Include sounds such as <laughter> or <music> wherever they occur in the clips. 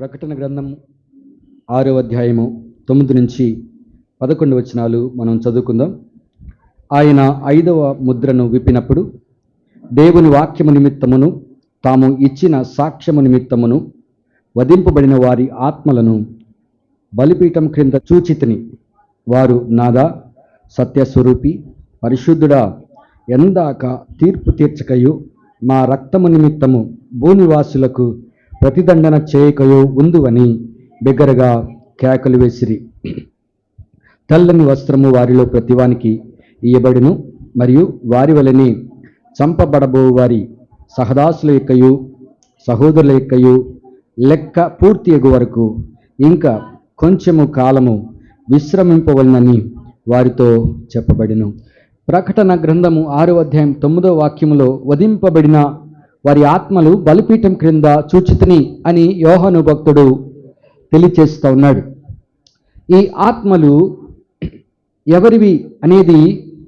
ప్రకటన గ్రంథం ఆరో అధ్యాయము తొమ్మిది నుంచి పదకొండు వచనాలు మనం చదువుకుందాం. ఆయన ఐదవ ముద్రను విప్పినప్పుడు దేవుని వాక్యము నిమిత్తమును తాము ఇచ్చిన సాక్ష్యము నిమిత్తమును వధింపబడిన వారి ఆత్మలను బలిపీఠం క్రింద చూచితిని. వారు నాదా సత్యస్వరూపి పరిశుద్ధుడా ఎందాక తీర్పు తీర్చకయు మా రక్తము నిమిత్తము భూనివాసులకు ప్రతిదండన చేయకయో ఉందువని బిగ్గరగా కేకలు వేసిరి. తెల్లని వస్త్రము వారిలో ప్రతివానికి ఇయ్యబడును మరియు వారి వలని చంపబడబో వారి సహదాసుల యొక్కయు సహోదరుల యొక్కయు లెక్క పూర్తి ఎగు వరకు ఇంకా కొంచెము కాలము విశ్రమింపవలనని వారితో చెప్పబడిను. ప్రకటన గ్రంథము ఆరో అధ్యాయం తొమ్మిదో వాక్యములో వధింపబడిన వారి ఆత్మలు బలిపీఠం క్రింద చూచితిని అని యోహను భక్తుడు తెలియచేస్తూ ఉన్నాడు. ఈ ఆత్మలు ఎవరివి అనేది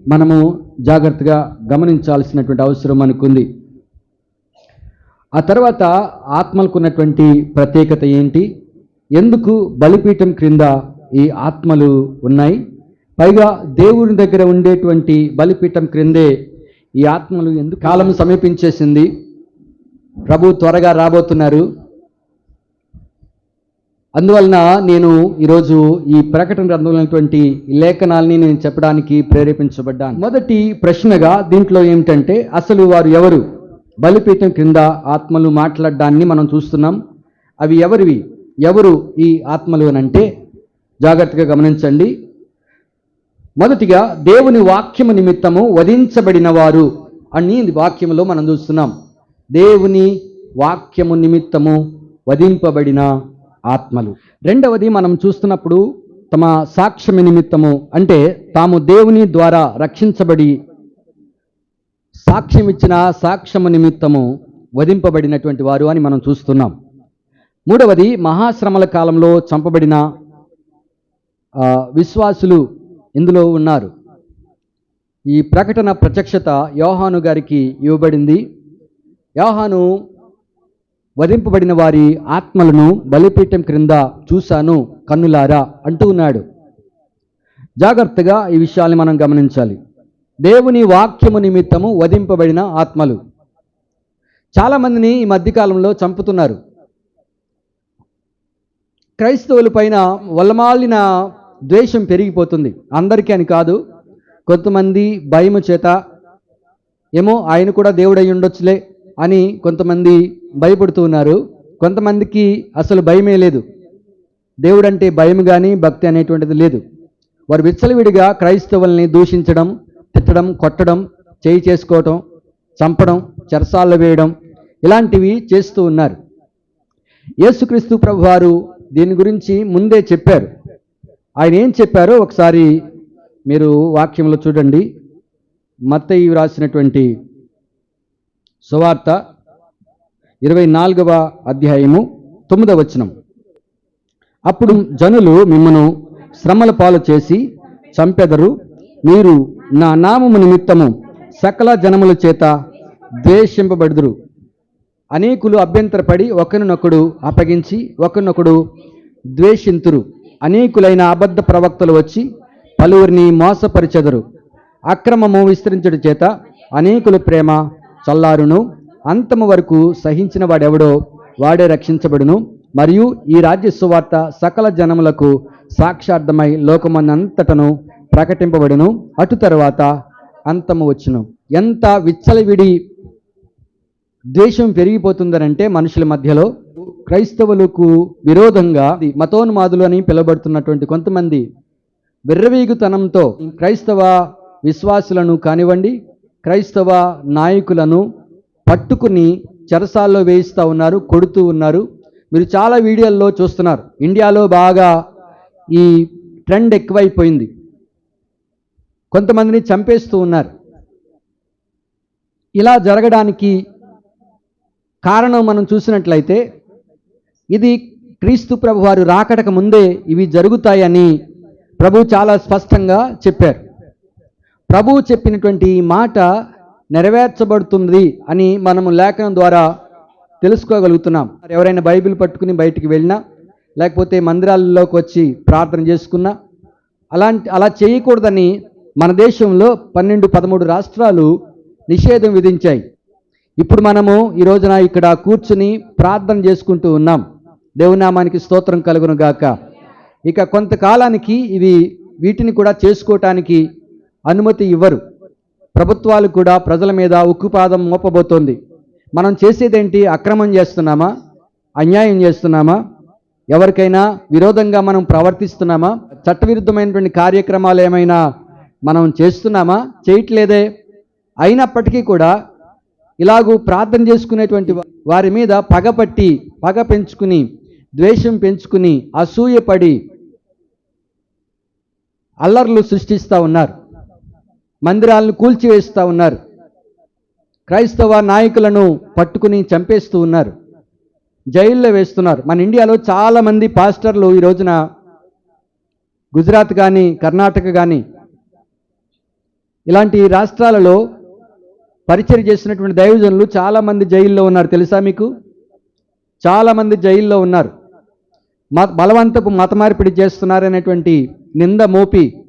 మనము జాగ్రత్తగా గమనించాల్సినటువంటి అవసరం మనకుంది. ఆ తర్వాత ఆత్మలకు ఉన్నటువంటి ప్రత్యేకత ఏంటి? ఎందుకు బలిపీఠం క్రింద ఈ ఆత్మలు ఉన్నాయి? పైగా దేవుని దగ్గర ఉండేటువంటి బలిపీఠం క్రిందే ఈ ఆత్మలు ఎందుకు కాలం సమీపించేసింది? ప్రభు త్వరగా రాబోతున్నారు. అందువలన నేను ఈరోజు ఈ ప్రకటన గ్రంథంలోటువంటి లేఖనాల్ని నేను చెప్పడానికి ప్రేరేపించబడ్డాను. మొదటి ప్రశ్నగా దీంట్లో ఏమిటంటే అసలు వారు ఎవరు? బలిపీఠం క్రింద ఆత్మలు మాట్లాడడాన్ని మనం చూస్తున్నాం. అవి ఎవరివి? ఎవరు ఈ ఆత్మలు అని అంటే జాగ్రత్తగా గమనించండి. మొదటిగా దేవుని వాక్యము నిమిత్తము వధించబడిన వారు అని వాక్యంలో మనం చూస్తున్నాం. దేవుని వాక్యము నిమిత్తము వధింపబడిన ఆత్మలు. రెండవది మనం చూస్తున్నప్పుడు తమ సాక్ష్యము నిమిత్తము అంటే తాము దేవుని ద్వారా రక్షించబడి సాక్ష్యం ఇచ్చిన సాక్ష్యము నిమిత్తము వధింపబడినటువంటి వారు అని మనం చూస్తున్నాం. మూడవది మహాశ్రమల కాలంలో చంపబడిన విశ్వాసులు ఇందులో ఉన్నారు. ఈ ప్రకటన ప్రత్యక్షత యోహాను గారికి ఇవ్వబడింది. యోహాను వధింపబడిన వారి ఆత్మలను బలిపీఠం క్రింద చూశాను కన్నులారా అంటూ ఉన్నాడు. జాగ్రత్తగా ఈ విషయాన్ని మనం గమనించాలి. దేవుని వాక్యము నిమిత్తము వధింపబడిన ఆత్మలు. చాలామందిని ఈ మధ్యకాలంలో చంపుతున్నారు. క్రైస్తవుల పైన వల్లమాలిన ద్వేషం పెరిగిపోతుంది. అందరికీ అని కాదు కొంతమంది భయము చేత ఏమో ఆయన కూడా దేవుడై ఉండొచ్చులే. అని కొంతమంది భయపడుతూ ఉన్నారు. కొంతమందికి అసలు భయమే లేదు. దేవుడంటే భయం కానీ భక్తి అనేటువంటిది లేదు. వారు విచ్చలవిడిగా క్రైస్తవుల్ని దూషించడం తిట్టడం కొట్టడం చేయి చేసుకోవటం చంపడం చెరసాల్లో వేయడం ఇలాంటివి చేస్తూ ఉన్నారు. యేసుక్రీస్తు ప్రభు వారు దీని గురించి ముందే చెప్పారు. ఆయన ఏం చెప్పారో ఒకసారి మీరు వాక్యంలో చూడండి. మత్తయి రాసినటువంటి సువార్త ఇరవై నాలుగవ అధ్యాయము తొమ్మిదవ వచనం. అప్పుడు జనులు మిమ్మను శ్రమల పాలు చేసి చంపెదరు మీరు నా నామము నిమిత్తము సకల జనముల చేత ద్వేషింపబడుదురు. అనేకులు అభ్యంతరపడి ఒకరినొకడు అప్పగించి ఒకరినొకడు ద్వేషింతురు. అనేకులైన అబద్ధ ప్రవక్తలు వచ్చి పలువురిని మోసపరిచెదరు. అక్రమము విస్తరించడం చేత అనేకుల ప్రేమ చల్లారును అంతము వరకు సహించిన వాడెవడో వాడే రక్షించబడును. మరియు ఈ రాజ్య సువార్త సకల జనములకు సాక్షార్థమై లోకమన్నంతటను ప్రకటింపబడును. అటు తర్వాత అంతము వచ్చును. ఎంత విచ్చలవిడి ద్వేషం పెరిగిపోతుందనంటే మనుషుల మధ్యలో క్రైస్తవులకు విరోధంగా మతోన్మాదులు అని పిలువబడుతున్నటువంటి కొంతమంది విర్రవీగుతనంతో క్రైస్తవ విశ్వాసులను కానివ్వండి క్రైస్తవ నాయకులను పట్టుకుని చెరసాల్లో వేయిస్తూ ఉన్నారు కొడుతూ ఉన్నారు. మీరు చాలా వీడియోల్లో చూస్తున్నారు. ఇండియాలో బాగా ఈ ట్రెండ్ ఎక్కువైపోయింది. కొంతమందిని చంపేస్తూ ఉన్నారు. ఇలా జరగడానికి కారణం మనం చూసినట్లయితే ఇది క్రీస్తు ప్రభు వారు రాకడక ముందే ఇవి జరుగుతాయని ప్రభు చాలా స్పష్టంగా చెప్పారు. ప్రభువు చెప్పినటువంటి ఈ మాట నెరవేర్చబడుతుంది అని మనము లేఖనం ద్వారా తెలుసుకోగలుగుతున్నాం. ఎవరైనా బైబిల్ పట్టుకుని బయటికి వెళ్ళినా లేకపోతే మందిరాల్లోకి వచ్చి ప్రార్థన చేసుకున్నా అలాంటి అలా చేయకూడదని మన దేశంలో పన్నెండు పదమూడు రాష్ట్రాలు నిషేధం విధించాయి. ఇప్పుడు మనము ఈ రోజున ఇక్కడ కూర్చుని ప్రార్థన చేసుకుంటూ ఉన్నాం. దేవునామానికి స్తోత్రం కలుగును గాక ఇక కొంతకాలానికి ఇవి వీటిని కూడా చేసుకోవటానికి అనుమతి ఇవ్వరు. ప్రభుత్వాలు కూడా ప్రజల మీద ఉక్కుపాదం మోపబోతోంది. మనం చేసేదేంటి? అక్రమం చేస్తున్నామా? అన్యాయం చేస్తున్నామా? ఎవరికైనా విరోధంగా మనం ప్రవర్తిస్తున్నామా? చట్టవిరుద్ధమైనటువంటి కార్యక్రమాలు ఏమైనా మనం చేస్తున్నామా? చేయట్లేదే? అయినప్పటికీ కూడా ఇలాగూ ప్రార్థన చేసుకునేటువంటి వారి మీద పగపట్టి పగ పెంచుకుని ద్వేషం పెంచుకుని అసూయపడి అల్లర్లు సృష్టిస్తూ ఉన్నారు. మందిరాలను కూల్చివేస్తూ ఉన్నారు. క్రైస్తవ నాయకులను పట్టుకుని చంపేస్తూ ఉన్నారు. జైల్లో వేస్తున్నారు. మన ఇండియాలో చాలామంది పాస్టర్లు ఈ రోజున గుజరాత్ కానీ కర్ణాటక కానీ ఇలాంటి రాష్ట్రాలలో పరిచయం చేసినటువంటి దైవజనులు చాలామంది జైల్లో ఉన్నారు. తెలుసా మీకు? చాలామంది జైల్లో ఉన్నారు. మ బలవంతపు మత మార్పిడి చేస్తున్నారనేటువంటి నింద మోపి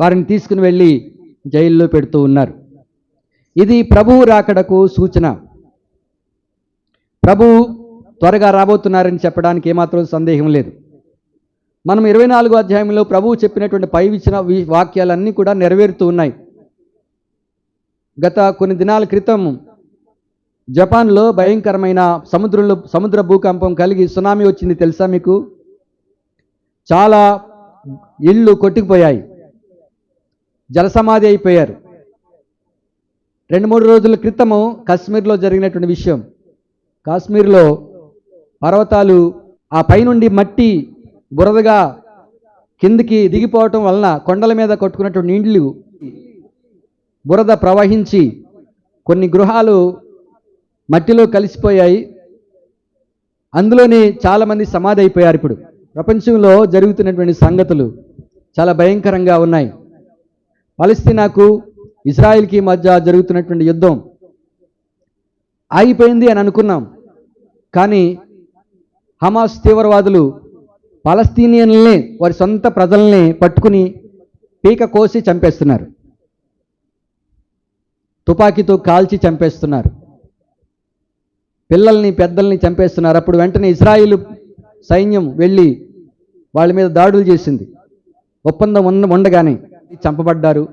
వారిని తీసుకుని వెళ్ళి జైల్లో పెడుతూ ఉన్నారు. ఇది ప్రభువు రాకడకు సూచన. ప్రభువు త్వరగా రాబోతున్నారని చెప్పడానికి ఏమాత్రం సందేహం లేదు. మనం ఇరవై నాలుగో అధ్యాయంలో ప్రభువు చెప్పినటువంటి పై ఇచ్చిన వాక్యాలన్నీ కూడా నెరవేరుతూ ఉన్నాయి. గత కొన్ని దినాల క్రితం జపాన్లో భయంకరమైన సముద్రంలో సముద్ర భూకంపం కలిగి సునామీ వచ్చింది తెలుసా మీకు? చాలా ఇళ్ళు కొట్టుకుపోయాయి. జలసమాధి అయిపోయారు. రెండు మూడు రోజుల క్రితము కాశ్మీర్లో జరిగినటువంటి విషయం. కాశ్మీర్లో పర్వతాలు ఆ పైనుండి మట్టి బురదగా కిందికి దిగిపోవటం వలన కొండల మీద కొట్టుకున్నటువంటి నీళ్ళు బురద ప్రవహించి కొన్ని గృహాలు మట్టిలో కలిసిపోయాయి. అందులోనే చాలామంది సమాధి అయిపోయారు ఇప్పుడు. ప్రపంచంలో జరుగుతున్నటువంటి సంగతులు చాలా భయంకరంగా ఉన్నాయి. పలస్తీనాకు ఇజ్రాయిల్కి మధ్య జరుగుతున్నటువంటి యుద్ధం ఆగిపోయింది అని అనుకున్నాం. కానీ హమాస్ తీవ్రవాదులు పలస్తీనియన్లనే వారి సొంత ప్రజల్ని పట్టుకుని పీక కోసి చంపేస్తున్నారు. తుపాకీతో కాల్చి చంపేస్తున్నారు. పిల్లల్ని పెద్దల్ని చంపేస్తున్నారు. అప్పుడు వెంటనే ఇజ్రాయిల్ సైన్యం వెళ్ళి వాళ్ళ మీద దాడులు చేసింది. ఒప్పందం ఉండగానే చంపబడ్డారు.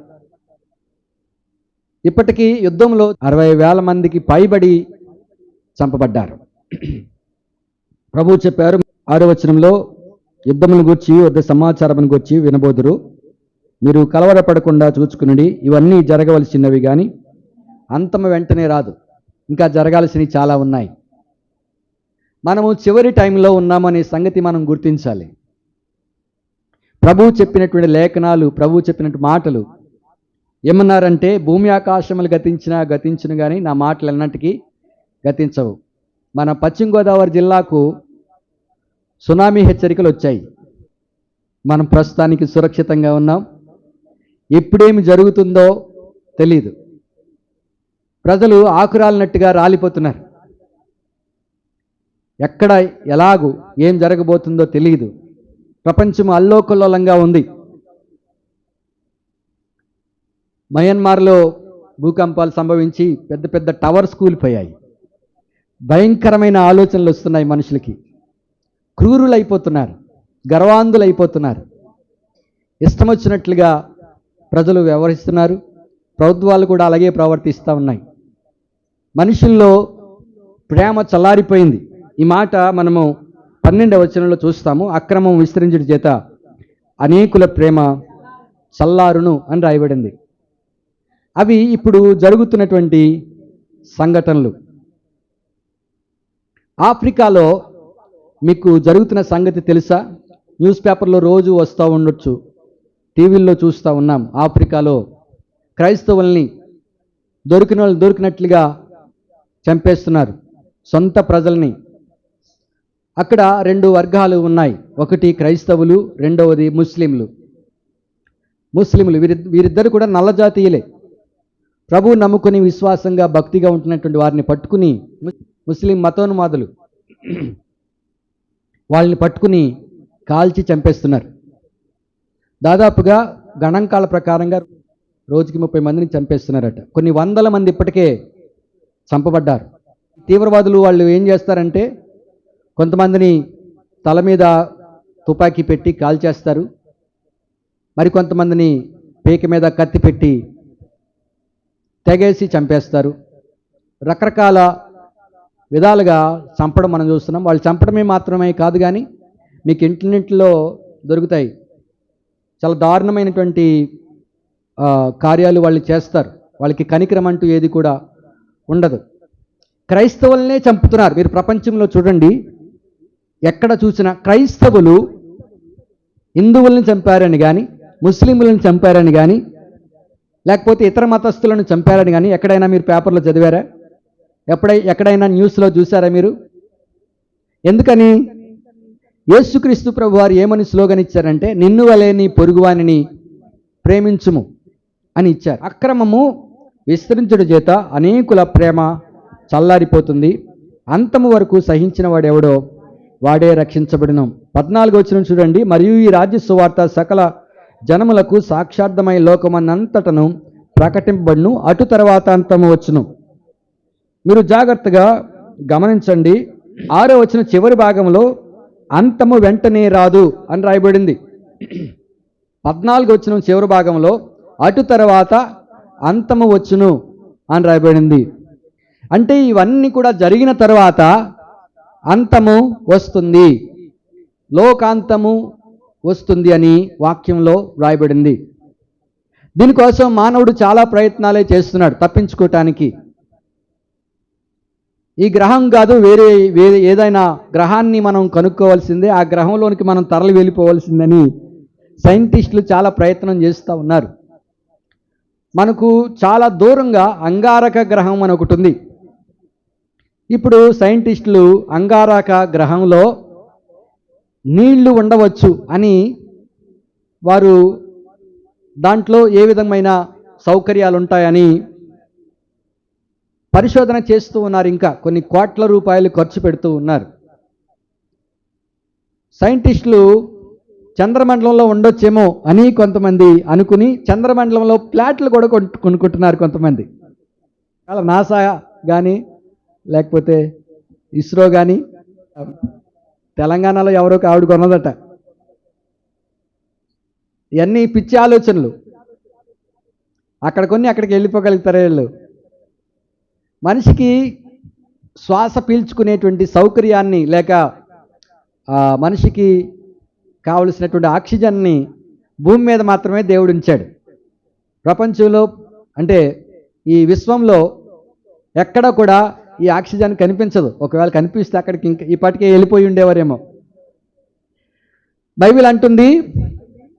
ఇప్పటికీ యుద్ధంలో అరవై వేల మందికి పైబడి చంపబడ్డారు. ప్రభు చెప్పారు ఆరో వచనంలో యుద్ధమును గూర్చి యుద్ధ సమాచారమును గూర్చి వినబోదురు. మీరు కలవరపడకుండా చూచుకునండి ఇవన్నీ జరగవలసినవి కానీ అంతమ వెంటనే రాదు. ఇంకా జరగాల్సినవి చాలా ఉన్నాయి. మనము చివరి టైంలో ఉన్నామనే సంగతి మనం గుర్తించాలి. ప్రభువు చెప్పినటువంటి లేఖనాలు ప్రభువు చెప్పినట్టు మాటలు ఏమన్నారంటే భూమి ఆకాశములు గతించినా గతించును కానీ నా మాటలు అన్నటికీ గతించవు. మన పశ్చిమ గోదావరి జిల్లాకు సునామీ హెచ్చరికలు వచ్చాయి. మనం ప్రస్తుతానికి సురక్షితంగా ఉన్నాం. ఎప్పుడేమి జరుగుతుందో తెలియదు ప్రజలు ఆకురాలినట్టుగా రాలిపోతున్నారు. ఎక్కడ ఎలాగూ ఏం జరగబోతుందో తెలియదు ప్రపంచం అల్లోకల్లోలంగా ఉంది. మయన్మార్లో భూకంపాలు సంభవించి పెద్ద పెద్ద టవర్స్ కూలిపోయాయి. భయంకరమైన ఆలోచనలు వస్తున్నాయి మనుషులకి. క్రూరులు అయిపోతున్నారు అయిపోతున్నారు ఇష్టం వచ్చినట్లుగా ప్రజలు వ్యవహరిస్తున్నారు ప్రభుత్వాలు కూడా అలాగే ప్రవర్తిస్తూ ఉన్నాయి. మనుషుల్లో ప్రేమ చల్లారిపోయింది. ఈ మాట మనము పన్నెండవ వచనంలో చూస్తాము. అక్రమం విస్తరించడం చేత అనేకుల ప్రేమ చల్లారును అని రాయబడింది. అవి ఇప్పుడు జరుగుతున్నటువంటి సంఘటనలు. ఆఫ్రికాలో మీకు జరుగుతున్న సంగతి తెలుసా? న్యూస్ పేపర్లో రోజు వస్తూ ఉండొచ్చు. టీవీల్లో చూస్తూ ఉన్నాం. ఆఫ్రికాలో క్రైస్తవుల్ని దొరికిన వాళ్ళు దొరికినట్లుగా చంపేస్తున్నారు. సొంత ప్రజల్ని అక్కడ రెండు వర్గాలు ఉన్నాయి. ఒకటి క్రైస్తవులు రెండవది ముస్లింలు. ముస్లింలు వీరి వీరిద్దరు కూడా నల్లజాతీయులే ప్రభు నమ్ముకుని విశ్వాసంగా భక్తిగా ఉంటున్నటువంటి వారిని పట్టుకుని ముస్లిం మతోన్మాదులు <clears throat> వాళ్ళని పట్టుకుని కాల్చి చంపేస్తున్నారు. దాదాపుగా గణాంకాల ప్రకారంగా రోజుకి ముప్పై మందిని చంపేస్తున్నారట. కొన్ని వందల మంది ఇప్పటికే చంపబడ్డారు. తీవ్రవాదులు వాళ్ళు ఏం చేస్తారంటే కొంతమందిని తల మీద తుపాకీ పెట్టి కాల్చేస్తారు మరి కొంతమందిని పీక మీద కత్తి పెట్టి తెగేసి చంపేస్తారు. రకరకాల విధాలుగా చంపడం మనం చూస్తున్నాం. వాళ్ళు చంపడమే మాత్రమే కాదు కానీ మీకు ఇంటింటిలో దొరుకుతాయి. చాలా దారుణమైనటువంటి కార్యాలు వాళ్ళు చేస్తారు. వాళ్ళకి కనికరం అంటూ ఏది కూడా ఉండదు. క్రైస్తవులనే చంపుతున్నారు. మీరు ప్రపంచంలో చూడండి. ఎక్కడ చూసినా క్రైస్తవులు హిందువులను చంపారని కానీ ముస్లింలను చంపారని కానీ లేకపోతే ఇతర మతస్థులను చంపారని కానీ ఎక్కడైనా మీరు పేపర్లో చదివారా? ఎప్పుడై ఎక్కడైనా న్యూస్లో చూసారా మీరు? ఎందుకని? యేసుక్రీస్తు ప్రభు వారు ఏమని స్లోగన్ ఇచ్చారంటే నిన్ను వలే నీ పొరుగువానిని ప్రేమించుము అని ఇచ్చారు. అక్రమము విస్తరించుడు చేత అనేకుల ప్రేమ చల్లారిపోతుంది. అంతము వరకు సహించిన వాడెవడో వాడే రక్షించబడిన. పద్నాలుగు వచ్చిన చూడండి మరియు ఈ రాజ్య సువార్త సకల జనములకు సాక్షార్థమై లోకమన్నంతటను ప్రకటింపబడును. అటు తర్వాత అంతము వచ్చును. మీరు జాగ్రత్తగా గమనించండి ఆరో వచ్చిన చివరి భాగంలో అంతము వెంటనే రాదు అని రాయబడింది. పద్నాలుగు వచ్చిన చివరి భాగంలో అటు తర్వాత అంతము వచ్చును అని రాయబడింది. అంటే ఇవన్నీ కూడా జరిగిన తర్వాత అంతము వస్తుంది. లోకాంతము వస్తుంది అని వాక్యంలో వ్రాయబడింది. దీనికోసం మానవుడు చాలా ప్రయత్నాలే చేస్తున్నాడు తప్పించుకోవటానికి ఈ గ్రహం కాదు వేరే వేరే ఏదైనా గ్రహాన్ని మనం కనుక్కోవాల్సిందే ఆ గ్రహంలోనికి మనం తరలి వెళ్ళిపోవాల్సిందని సైంటిస్టులు చాలా ప్రయత్నం చేస్తూ ఉన్నారు. మనకు చాలా దూరంగా అంగారక గ్రహం అని ఒకటి ఉంది. ఇప్పుడు సైంటిస్టులు అంగారక గ్రహంలో నీళ్ళు ఉండవచ్చు అని వారు దాంట్లో ఏ విధమైన సౌకర్యాలు ఉంటాయని పరిశోధన చేస్తూ ఉన్నారు ఇంకా. కొన్ని కోట్ల రూపాయలు ఖర్చు పెడుతూ ఉన్నారు. సైంటిస్టులు చంద్రమండలంలో ఉండొచ్చేమో అని కొంతమంది అనుకుని చంద్రమండలంలో ప్లాట్లు కూడా కొనుక్కుంటున్నారు కొంతమంది. అలా నాసా కానీ లేకపోతే ఇస్రో కానీ తెలంగాణలో ఎవరో ఆవిడ కొన్నదట. ఇవన్నీ పిచ్చి ఆలోచనలు. అక్కడ కొన్ని అక్కడికి వెళ్ళిపోగలుగుతారు వీళ్ళు? మనిషికి శ్వాస పీల్చుకునేటువంటి సౌకర్యాన్ని లేక మనిషికి కావలసినటువంటి ఆక్సిజన్ని భూమి మీద మాత్రమే దేవుడు ఉంచాడు. ప్రపంచంలో అంటే ఈ విశ్వంలో ఎక్కడ కూడా ఈ ఆక్సిజన్ కనిపించదు. ఒకవేళ కనిపిస్తే అక్కడికి ఇంకా ఇప్పటికే వెళ్ళిపోయి ఉండేవారేమో. బైబిల్ అంటుంది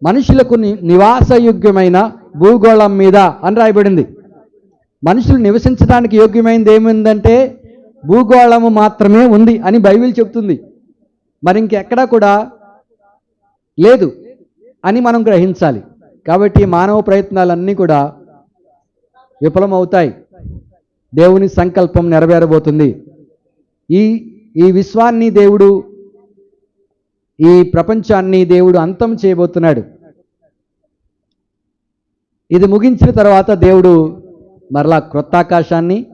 మనుషులకు నివాసయోగ్యమైన భూగోళం మీద అని రాయబడింది. మనుషులు నివసించడానికి యోగ్యమైనది ఏముందంటే భూగోళము మాత్రమే ఉంది అని బైబిల్ చెప్తుంది. మరి ఇంకెక్కడా కూడా లేదు అని మనం గ్రహించాలి. కాబట్టి మానవ ప్రయత్నాలన్నీ కూడా విఫలమవుతాయి. దేవుని సంకల్పం నెరవేరబోతుంది. ఈ ఈ విశ్వాన్ని దేవుడు ఈ ప్రపంచాన్ని దేవుడు అంతం చేయబోతున్నాడు. ఇది ముగించిన తర్వాత దేవుడు మరలా క్రొత్త ఆకాశాన్ని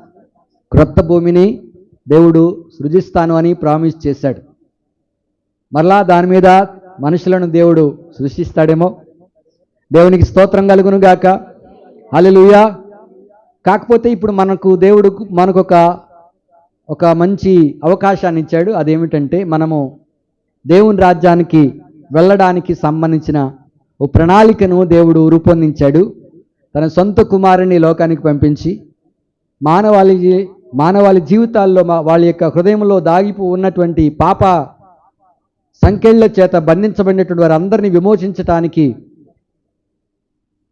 క్రొత్త భూమిని దేవుడు సృజిస్తాను అని ప్రామిస్ చేశాడు. మరలా దాని మీద మనుషులను దేవుడు సృష్టిస్తాడేమో. దేవునికి స్తోత్రం కలుగును గాక కాకపోతే ఇప్పుడు మనకు దేవుడు మనకు ఒక ఒక మంచి అవకాశాన్ని ఇచ్చాడు. అదేమిటంటే మనము దేవుని రాజ్యానికి వెళ్ళడానికి సంబంధించిన ఓ ప్రణాళికను దేవుడు రూపొందించాడు. తన సొంత కుమారుని లోకానికి పంపించి మానవాళి మానవాళి జీవితాల్లో మా- వాళ్ళ యొక్క హృదయంలో దాగిపో ఉన్నటువంటి పాప సంఖ్యల చేత బంధించబడినటువంటి వారందరినీ విమోచించటానికి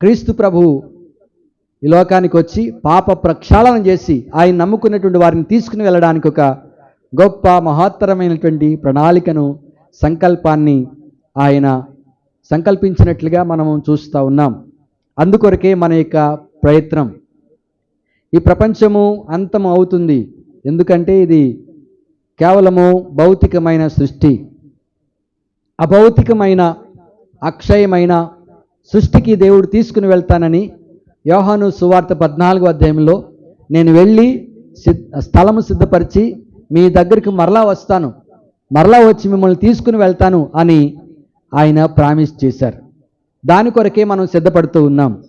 క్రీస్తు ప్రభు ఈ లోకానికి వచ్చి పాప ప్రక్షాళన చేసి ఆయన నమ్ముకున్నటువంటి వారిని తీసుకుని వెళ్ళడానికి ఒక గొప్ప మహత్తరమైనటువంటి ప్రణాళికను సంకల్పాన్ని ఆయన సంకల్పించినట్లుగా మనము చూస్తూ ఉన్నాం. అందుకొరకే మన యొక్క ప్రయత్నం. ఈ ప్రపంచము అంతం అవుతుంది. ఎందుకంటే ఇది కేవలము భౌతికమైన సృష్టి. అభౌతికమైన అక్షయమైన సృష్టికి దేవుడు తీసుకుని వెళ్తానని యోహాను సువార్త పద్నాలుగు అధ్యాయంలో నేను వెళ్ళి సిద్ స్థలము సిద్ధపరిచి మీ దగ్గరికి మరలా వస్తాను. మరలా వచ్చి మిమ్మల్ని తీసుకుని వెళ్తాను అని ఆయన ప్రామిస్ చేశారు. దాని కొరకే మనం సిద్ధపడుతూ ఉన్నాం.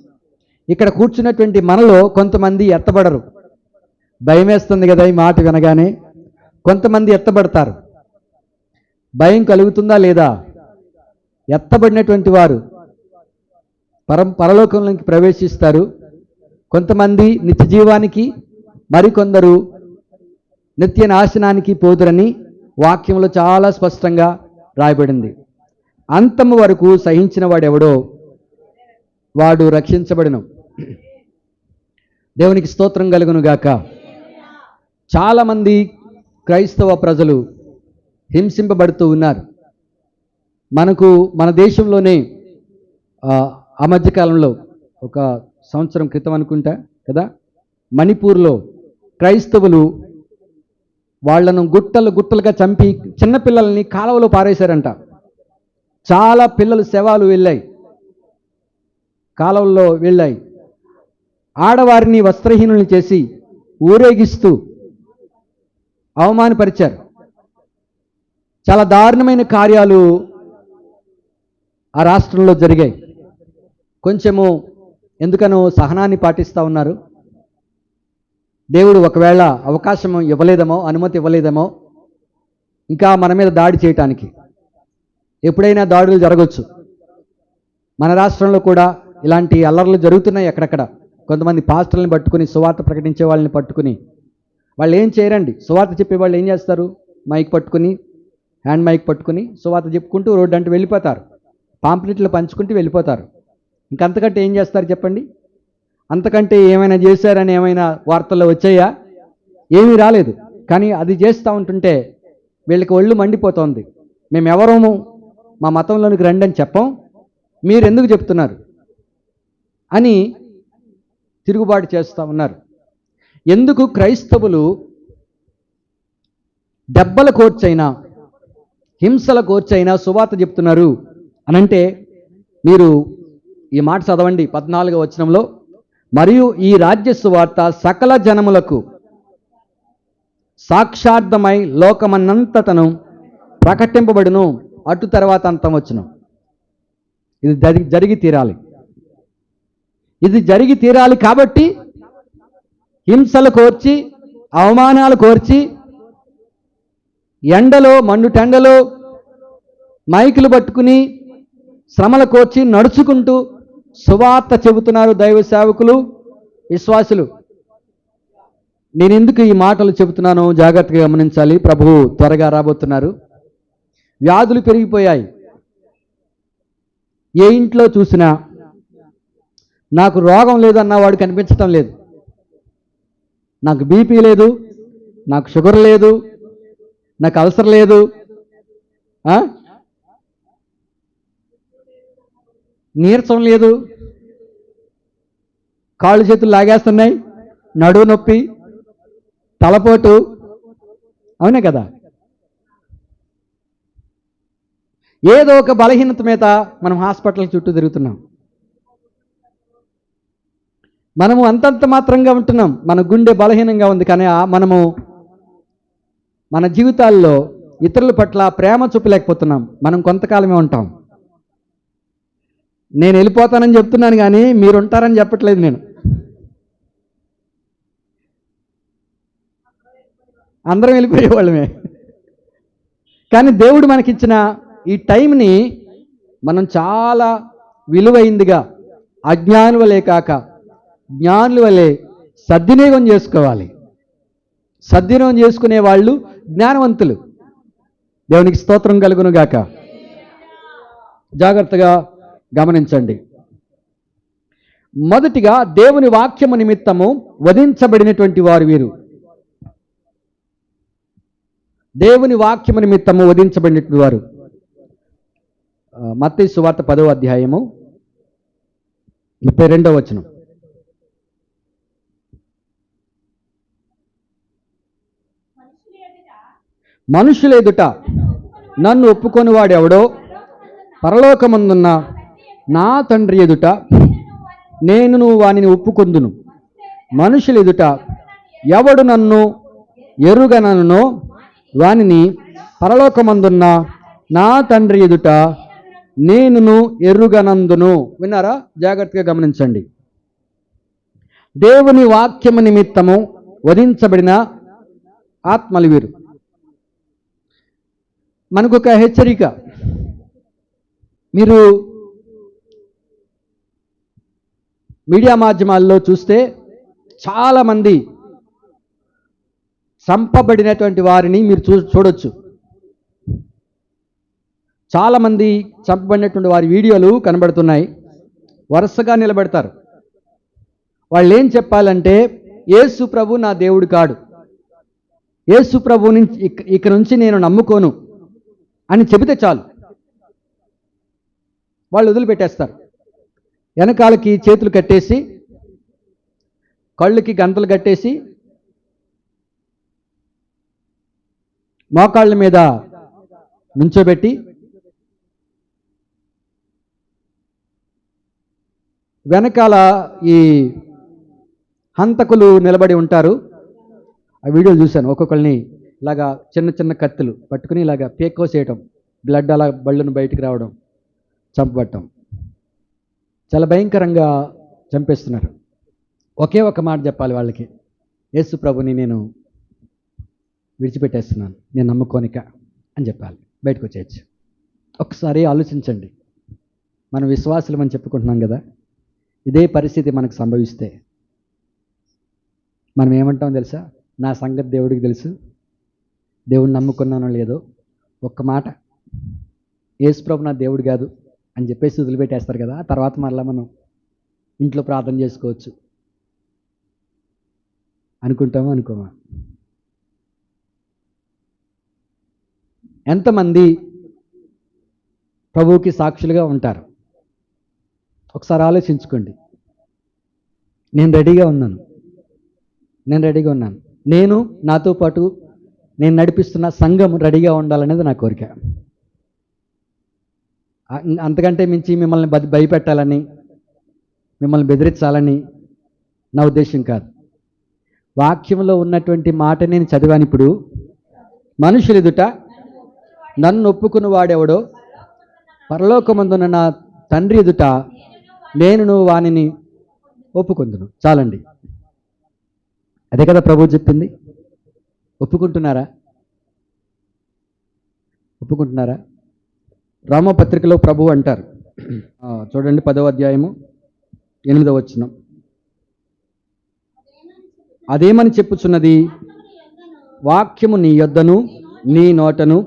ఇక్కడ కూర్చున్నటువంటి మనలో కొంతమంది ఎత్తబడరు. భయం వేస్తుంది కదా ఈ మాట వినగానే. కొంతమంది ఎత్తబడతారు. భయం కలుగుతుందా లేదా? ఎత్తబడినటువంటి వారు పరం పరలోకంలోకి ప్రవేశిస్తారు. కొంతమంది నిత్య జీవానికి మరికొందరు నిత్య నాశనానికి పోదురని వాక్యంలో చాలా స్పష్టంగా రాయబడింది. అంతము వరకు సహించిన వాడెవడో వాడు రక్షించబడను. దేవునికి స్తోత్రం కలుగునుగాక చాలామంది క్రైస్తవ ప్రజలు హింసింపబడుతూ ఉన్నారు. మనకు మన దేశంలోనే ఆ, మధ్యకాలంలో ఒక సంవత్సరం క్రితం అనుకుంటా కదా? మణిపూర్లో క్రైస్తవులు వాళ్ళను గుట్టలు గుట్టలుగా చంపి చిన్నపిల్లల్ని కాలువలో పారేశారంట. చాలా పిల్లలు శవాలు వెళ్ళాయి. కాలువల్లో వెళ్ళాయి. ఆడవారిని వస్త్రహీనుల్ని చేసి ఊరేగిస్తూ అవమానపరిచారు. చాలా దారుణమైన కార్యాలు ఆ రాష్ట్రంలో జరిగాయి. కొంచెము ఎందుకనో సహనాన్ని పాటిస్తూ ఉన్నారు. దేవుడు ఒకవేళ అవకాశం ఇవ్వలేదేమో అనుమతి ఇవ్వలేదేమో ఇంకా మన మీద దాడి చేయటానికి. ఎప్పుడైనా దాడులు జరగవచ్చు మన రాష్ట్రంలో కూడా ఇలాంటి అల్లర్లు జరుగుతున్నాయి ఎక్కడెక్కడ కొంతమంది పాస్టర్ని పట్టుకుని సువార్త ప్రకటించే వాళ్ళని పట్టుకుని. వాళ్ళు ఏం చేయరండి? సువార్త చెప్పే వాళ్ళు ఏం చేస్తారు? మైక్ పట్టుకుని హ్యాండ్ మైక్ పట్టుకుని సువార్త చెప్పుకుంటూ రోడ్డు అంటే వెళ్ళిపోతారు. పాంప్లెట్లు పంచుకుంటూ వెళ్ళిపోతారు. ఇంకంతకంటే ఏం చేస్తారు చెప్పండి? అంతకంటే ఏమైనా చేశారని ఏమైనా వార్తల్లో వచ్చాయా? ఏమీ రాలేదు. కానీ అది చేస్తూ ఉంటుంటే వీళ్ళకి ఒళ్ళు మండిపోతోంది. మేము ఎవరము మా మతంలోనికి రండి అని చెప్పం. మీరు ఎందుకు చెప్తున్నారు? అని తిరుగుబాటు చేస్తూ ఉన్నారు. ఎందుకు క్రైస్తవులు దెబ్బల కోర్చైనా హింసల కోర్చైనా సువార్త చెప్తున్నారు అనంటే మీరు ఈ మాట చదవండి. పద్నాలుగు వచనంలో మరియు ఈ రాజ్య సువార్త సకల జనములకు సాక్షార్థమై లోకమన్నంతటను ప్రకటింపబడును. అటు తర్వాత అంతం వచ్చును ఇది జరిగి జరిగి తీరాలి. ఇది జరిగి తీరాలి కాబట్టి హింసలు కోర్చి అవమానాలు కోర్చి ఎండలో మండుటెండలో మైకులు పట్టుకుని శ్రమల కోర్చి నడుచుకుంటూ సువార్త చెబుతున్నారు దైవ సేవకులు విశ్వాసులు. నేను ఎందుకు ఈ మాటలు చెబుతున్నానో జాగ్రత్తగా గమనించాలి. ప్రభువు త్వరగా రాబోతున్నారు. వ్యాధులు పెరిగిపోయాయి. ఏ ఇంట్లో చూసినా నాకు రోగం లేదన్నవాడు కనిపించటం లేదు. నాకు బీపీ లేదు నాకు షుగర్ లేదు నాకు అల్సర్ లేదు ఆ? నీరసం లేదు. కాళ్ళు చేతులు లాగేస్తున్నాయి. నడువు నొప్పి. తలపోటు. అవునే కదా? ఏదో ఒక బలహీనత మీద మనం హాస్పిటల్ చుట్టూ తిరుగుతున్నాం. మనము అంతంత మాత్రంగా ఉంటున్నాం. మన గుండె బలహీనంగా ఉంది కానీ మనము మన జీవితాల్లో ఇతరుల పట్ల ప్రేమ చూపలేకపోతున్నాం. మనం కొంతకాలమే ఉంటాం. నేను వెళ్ళిపోతానని చెప్తున్నాను కానీ మీరు ఉంటారని చెప్పట్లేదు నేను. అందరం వెళ్ళిపోయేవాళ్ళమే. కానీ దేవుడు మనకిచ్చిన ఈ టైంని మనం చాలా విలువైందిగా అజ్ఞానుల వలే కాక జ్ఞానుల వలె సద్వినియోగం చేసుకోవాలి. సద్వినియోగం చేసుకునే వాళ్ళు జ్ఞానవంతులు. దేవునికి స్తోత్రం కలుగును గాక. జాగ్రత్తగా గమనించండి. మొదటిగా దేవుని వాక్యము నిమిత్తము వధించబడినటువంటి వారు వీరు. దేవుని వాక్యము నిమిత్తము వధించబడినటువంటి వారు. మత్తి సువార్త పదవ అధ్యాయము ముప్పై రెండవ వచనం. మనుషులేదుట నన్ను ఒప్పుకొని వాడెవడో? పరలోకమందున్న నా తండ్రి ఎదుట నేను వానిని ఒప్పుకొందును. మనుషుల ఎదుట ఎవడు నన్ను ఎరుగనను వానిని పరలోకమందున్న నా తండ్రి ఎదుట నేనును ఎరుగనందును. విన్నారా? జాగ్రత్తగా గమనించండి. దేవుని వాక్యము నిమిత్తము వధించబడిన ఆత్మలు వీరు. మనకు ఒక హెచ్చరిక. మీరు మీడియా మాధ్యమాల్లో చూస్తే చాలామంది చంపబడినటువంటి వారిని మీరు చూ చూడొచ్చు. చాలామంది చంపబడినటువంటి వారి వీడియోలు కనబడుతున్నాయి. వరుసగా నిలబెడతారు. వాళ్ళు ఏం చెప్పాలంటే యేసు ప్రభు నా దేవుడు కాడు. యేసు ప్రభు నుంచి ఇక- నుంచి నేను నమ్ముకోను. అని చెబితే చాలు. వాళ్ళు వదిలిపెట్టేస్తారు. వెనకాలకి చేతులు కట్టేసి కళ్ళుకి గంతలు కట్టేసి మోకాళ్ళ మీద నుంచోబెట్టి వెనకాల ఈ హంతకులు నిలబడి ఉంటారు. ఆ వీడియోలు చూశాను. ఒక్కొక్కరిని ఇలాగా చిన్న చిన్న కత్తులు పట్టుకుని ఇలాగా పేకోసేయటం బ్లడ్ అలా బళ్ళును బయటికి రావడం చంపబట్టడం చాలా భయంకరంగా చంపేస్తున్నారు. ఒకే ఒక మాట చెప్పాలి వాళ్ళకి. యేసు ప్రభుని నేను విడిచిపెట్టేస్తున్నాను. నేను నమ్ముకోనిక అని చెప్పాలి. బయటకు వచ్చేయచ్చు. ఒకసారి ఆలోచించండి. మనం విశ్వాసులం అని చెప్పుకుంటున్నాం కదా? ఇదే పరిస్థితి మనకు సంభవిస్తే మనం ఏమంటాం తెలుసా? నా సంగతి దేవుడికి తెలుసు. దేవుడిని నమ్ముకున్నానో లేదో ఒక్క మాట. యేసు ప్రభు నా దేవుడు కాదు. అని చెప్పేసి వదిలిపెట్టేస్తారు కదా. తర్వాత మరలా మనం ఇంట్లో ప్రార్థన చేసుకోవచ్చు. అనుకుంటామో అనుకోమా? ఎంతమంది ప్రభువుకి సాక్షులుగా ఉంటారు? ఒకసారి ఆలోచించుకోండి. నేను రెడీగా ఉన్నాను. నేను రెడీగా ఉన్నాను. నేను నాతో పాటు నేను నడిపిస్తున్న సంఘం రెడీగా ఉండాలనేది నా కోరిక. అంతకంటే మించి మిమ్మల్ని భయపెట్టాలని మిమ్మల్ని బెదిరించాలని నా ఉద్దేశం కాదు. వాక్యంలో ఉన్నటువంటి మాట నేను చదివాను ఇప్పుడు. మనుషులు ఎదుట నన్ను ఒప్పుకున్న వాడెవడో? పరలోకమందున్న నా తండ్రి ఎదుట నేను వానిని ఒప్పుకుందును. చాలండి. అదే కదా ప్రభు చెప్పింది? ఒప్పుకుంటున్నారా? ఒప్పుకుంటున్నారా? రామపత్రికలో ప్రభు అంటారు. చూడండి పదవ అధ్యాయము ఎనిమిదవ వచ్చిన అదేమని చెప్పుచున్నది? వాక్యము నీ యొద్దను నీ నోటను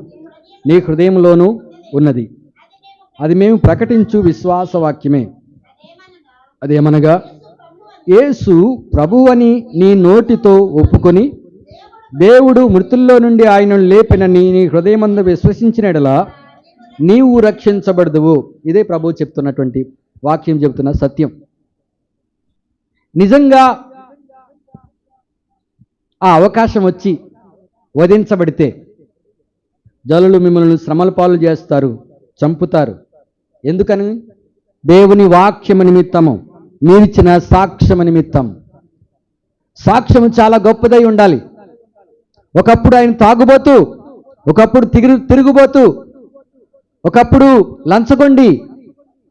నీ హృదయంలోనూ ఉన్నది. అది మేము ప్రకటించు విశ్వాస వాక్యమే అదేమనగా యేసు ప్రభువని నీ నోటితో ఒప్పుకొని దేవుడు మృతుల్లో నుండి ఆయనను లేపినని నీ హృదయమందు విశ్వసించినడలా నీవు రక్షించబడదువు. ఇదే ప్రభు చెప్తున్నటువంటి వాక్యం చెబుతున్న సత్యం. నిజంగా ఆ అవకాశం వచ్చి వధించబడితే జలులు మిమ్మల్ని శ్రమల పాలు చేస్తారు చంపుతారు. ఎందుకని? దేవుని వాక్యము నిమిత్తము మీరిచ్చిన సాక్ష్యము నిమిత్తం. సాక్ష్యము చాలా గొప్పదై ఉండాలి. ఒకప్పుడు ఆయన తాగుబోతూ ఒకప్పుడు తిరుగు తిరుగుబోతూ ఒకప్పుడు లంచగొండి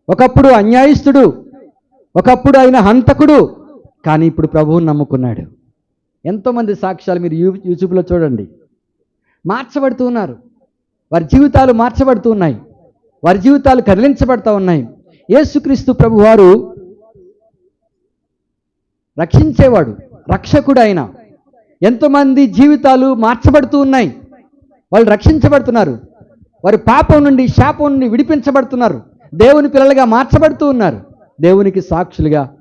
ఒకప్పుడు అన్యాయస్తుడు ఒకప్పుడు ఆయన హంతకుడు కానీ ఇప్పుడు ప్రభువుని నమ్ముకున్నాడు. ఎంతోమంది సాక్ష్యాలు మీరు యూ యూట్యూబ్లో చూడండి. మార్చబడుతూ ఉన్నారు. వారి జీవితాలు మార్చబడుతూ ఉన్నాయి. వారి జీవితాలు కదిలించబడుతూ ఉన్నాయి. యేసుక్రీస్తు ప్రభు వారు రక్షించేవాడు రక్షకుడు ఆయన ఎంతోమంది జీవితాలు మార్చబడుతూ ఉన్నాయి. వాళ్ళు రక్షించబడుతున్నారు. వారి పాపం నుండి శాపం నుండి విడిపించబడుతున్నారు. దేవుని పిల్లలుగా మార్చబడుతూ ఉన్నారు. దేవునికి సాక్షులుగా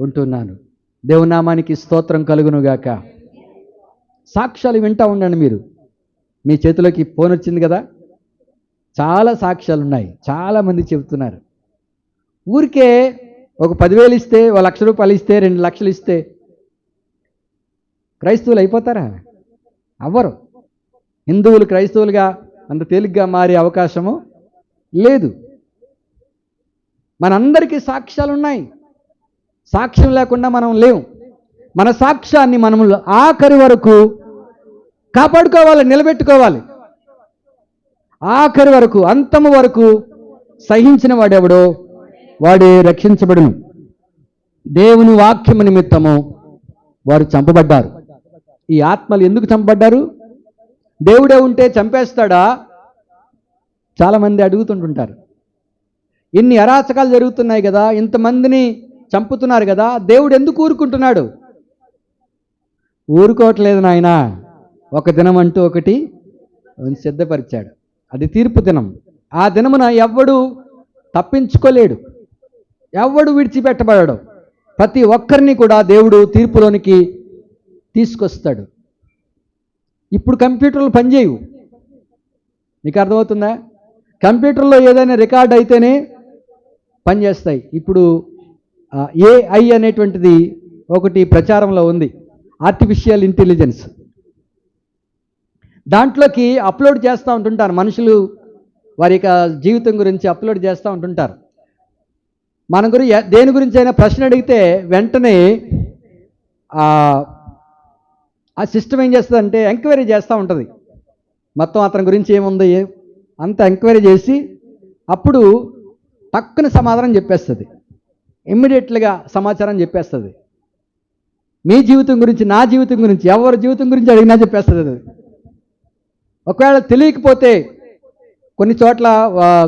ఉంటున్నాను. దేవునామానికి స్తోత్రం కలుగునుగాక. సాక్ష్యాలు వింటా ఉండండి మీరు. మీ చేతిలోకి ఫోన్ వచ్చింది కదా? చాలా సాక్ష్యాలు ఉన్నాయి. చాలామంది చెబుతున్నారు. ఊరికే ఒక పదివేలు ఇస్తే ఒక లక్ష రూపాయలు ఇస్తే రెండు లక్షలు ఇస్తే క్రైస్తవులు అయిపోతారా? అవ్వరు. హిందువులు క్రైస్తవులుగా అంత తేలిగ్గా మారే అవకాశము లేదు. మనందరికీ సాక్ష్యాలు ఉన్నాయి సాక్ష్యం లేకుండా మనం లేవు మన సాక్ష్యాన్ని మనము ఆఖరి వరకు కాపాడుకోవాలి నిలబెట్టుకోవాలి. ఆఖరి వరకు అంతము వరకు సహించిన వాడెవడో వాడే రక్షించబడును. దేవుని వాక్యము నిమిత్తము వారు చంపబడ్డారు. ఈ ఆత్మలు ఎందుకు చంపబడ్డారు? దేవుడే ఉంటే చంపేస్తాడా? చాలామంది అడుగుతుంటుంటారు. ఇన్ని అరాచకాలు జరుగుతున్నాయి కదా ఇంతమందిని చంపుతున్నారు కదా దేవుడు ఎందుకు ఊరుకుంటున్నాడు? ఊరుకోవట్లేదు నాయన. ఒక దినం అంటూ ఒకటి సిద్ధపరిచాడు. అది తీర్పు దినం. ఆ దినమున ఎవ్వడు తప్పించుకోలేడు. ఎవ్వడు విడిచిపెట్టబడడు. ప్రతి ఒక్కరిని కూడా దేవుడు తీర్పులోనికి తీసుకొస్తాడు. ఇప్పుడు కంప్యూటర్లు పనిచేయవు మీకు అర్థమవుతుందా? కంప్యూటర్లో ఏదైనా రికార్డ్ అయితేనే పనిచేస్తాయి ఇప్పుడు ఏఐ అనేటువంటిది ఒకటి ప్రచారంలో ఉంది. ఆర్టిఫిషియల్ ఇంటెలిజెన్స్ దాంట్లోకి అప్లోడ్ చేస్తూ ఉంటుంటారు. మనుషులు వారి యొక్క జీవితం గురించి అప్లోడ్ చేస్తూ ఉంటుంటారు. మన గురి దేని గురించి అయినా ప్రశ్న అడిగితే వెంటనే ఆ సిస్టమ్ ఏం చేస్తుందంటే ఎంక్వైరీ చేస్తూ ఉంటుంది. మొత్తం అతని గురించి ఏముంది? అంత ఎంక్వైరీ చేసి అప్పుడు టక్కున సమాధానం చెప్పేస్తుంది. ఇమ్మీడియట్లుగా సమాచారం చెప్పేస్తుంది. మీ జీవితం గురించి నా జీవితం గురించి ఎవరి జీవితం గురించి అడిగినా చెప్పేస్తుంది అది. ఒకవేళ తెలియకపోతే కొన్ని చోట్ల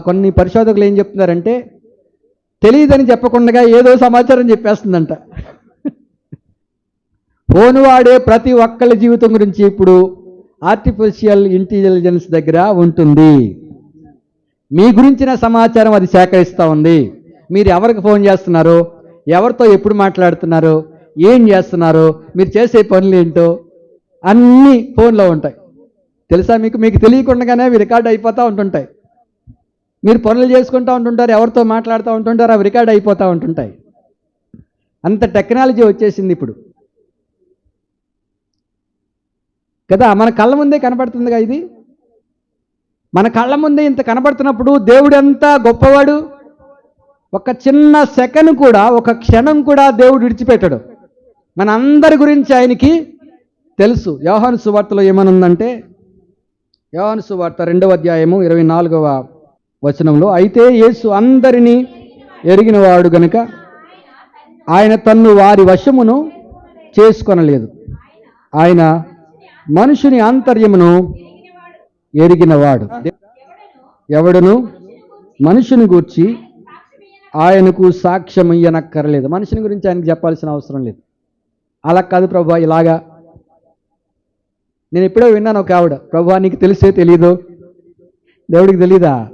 కొన్ని పరిశోధకులు ఏం చెప్తున్నారంటే తెలియదని చెప్పకుండా ఏదో సమాచారం చెప్పేస్తుందంట. ఫోన్ వాడే ప్రతి ఒక్కళ్ళ జీవితం గురించి ఇప్పుడు ఆర్టిఫిషియల్ ఇంటెలిజెన్స్ దగ్గర ఉంటుంది. మీ గురించిన సమాచారం అది సేకరిస్తూ ఉంది. మీరు ఎవరికి ఫోన్ చేస్తున్నారో ఎవరితో ఎప్పుడు మాట్లాడుతున్నారో ఏం చేస్తున్నారో మీరు చేసే పనులు ఏంటో అన్నీ ఫోన్లో ఉంటాయి. తెలుసా మీకు? మీకు తెలియకుండానే అవి రికార్డ్ అయిపోతూ ఉంటుంటాయి. మీరు పనులు చేసుకుంటూ ఉంటుంటారు ఎవరితో మాట్లాడుతూ ఉంటుంటారు అవి రికార్డ్ అయిపోతూ ఉంటుంటాయి. అంత టెక్నాలజీ వచ్చేసింది ఇప్పుడు. కదా? మన కళ్ళ ముందే కనపడుతుందిగా ఇది? మన కళ్ళ ముందే ఇంత కనపడుతున్నప్పుడు దేవుడు ఎంత గొప్పవాడు? ఒక చిన్న సెకండ్ కూడా ఒక క్షణం కూడా దేవుడు విడిచిపెట్టడు. మన అందరి గురించి ఆయనకి తెలుసు. యోహాను సువార్తలో ఏమనుందంటే యోహాను సువార్త రెండవ అధ్యాయము ఇరవై నాలుగవ వచనంలో అయితే యేసు అందరినీ ఎరిగినవాడు గనుక ఆయన తన్ను వారి వశమును చేసుకొనలేదు. ఆయన మనుషుని ఆంతర్యమును ఎరిగినవాడు. ఎవడును? మనుషుని గూర్చి ఆయనకు సాక్ష్యం ఇయ్యనక్కర్లేదు మనుషుని గురించి ఆయనకు చెప్పాల్సిన అవసరం లేదు. అలా కాదు ప్రభా ఇలాగా. నేను ఎప్పుడో విన్నాను ఒక ఆవిడ. ప్రభా నీకు తెలిసే తెలీదు. దేవుడికి తెలీదా?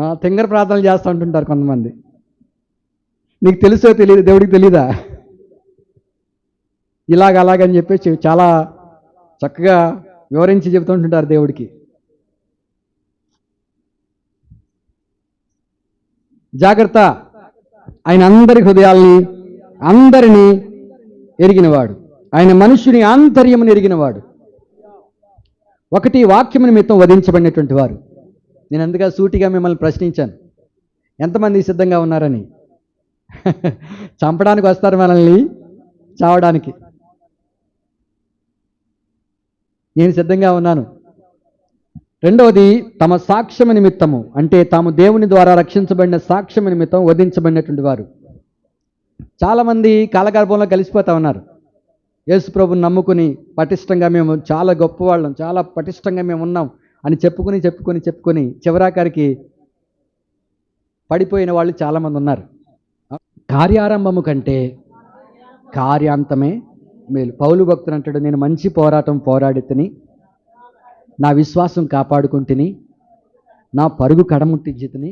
ఆ, తింగర ప్రార్థనలు చేస్తూ ఉంటుంటారు కొంతమంది. నీకు తెలుసో తెలియదు దేవుడికి తెలీదా? ఇలాగ అలాగని చెప్పేసి చాలా చక్కగా వివరించి చెబుతుంటుంటారు దేవుడికి. జాగ్రత్త. ఆయన అందరి హృదయాల్ని అందరినీ ఎరిగినవాడు. ఆయన మనుషుని ఆంతర్యమును ఎరిగినవాడు. ఒకటి వాక్యము నిమిత్తం వధించబడినటువంటి వారు. నేను అందుగా సూటిగా మిమ్మల్ని ప్రశ్నించాను. ఎంతమంది సిద్ధంగా ఉన్నారని? చంపడానికి వస్తారు మనల్ని చావడానికి. నేను సిద్ధంగా ఉన్నాను. రెండవది తమ సాక్ష్యము నిమిత్తము. అంటే తాము దేవుని ద్వారా రక్షించబడిన సాక్ష్యము నిమిత్తం వధించబడినటువంటి వారు. చాలామంది కాలగర్భంలో కలిసిపోతా ఉన్నారు. యేసు ప్రభుని నమ్ముకుని పటిష్టంగా మేము చాలా గొప్పవాళ్ళం చాలా పటిష్టంగా మేము ఉన్నాం అని చెప్పుకుని చెప్పుకొని చెప్పుకొని చివరాఖరికి పడిపోయిన వాళ్ళు చాలామంది ఉన్నారు. కార్యారంభము కంటే కార్యాంతమే మేలు. పౌలు భక్తులు అంటాడు నేను మంచి పోరాటం పోరాడి తిని నా విశ్వాసం కాపాడుకుంటుని నా పరుగు కడముట్టించితిని